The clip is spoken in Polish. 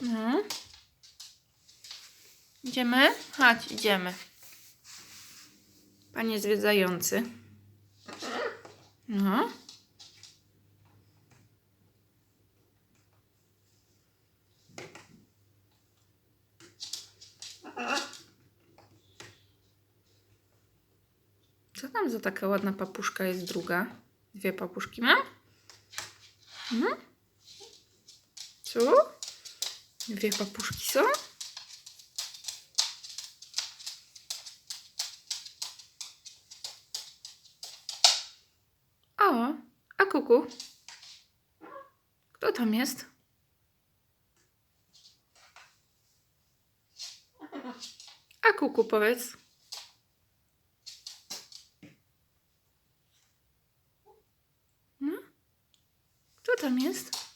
No. Idziemy? Chodź, idziemy. Panie zwiedzający. No. Co tam za taka ładna papuszka jest druga? Dwie papuszki mam? Mhm. Co? Dwie papuszki są? O, a kuku? Kto tam jest? A kuku, powiedz. No? Kto tam jest?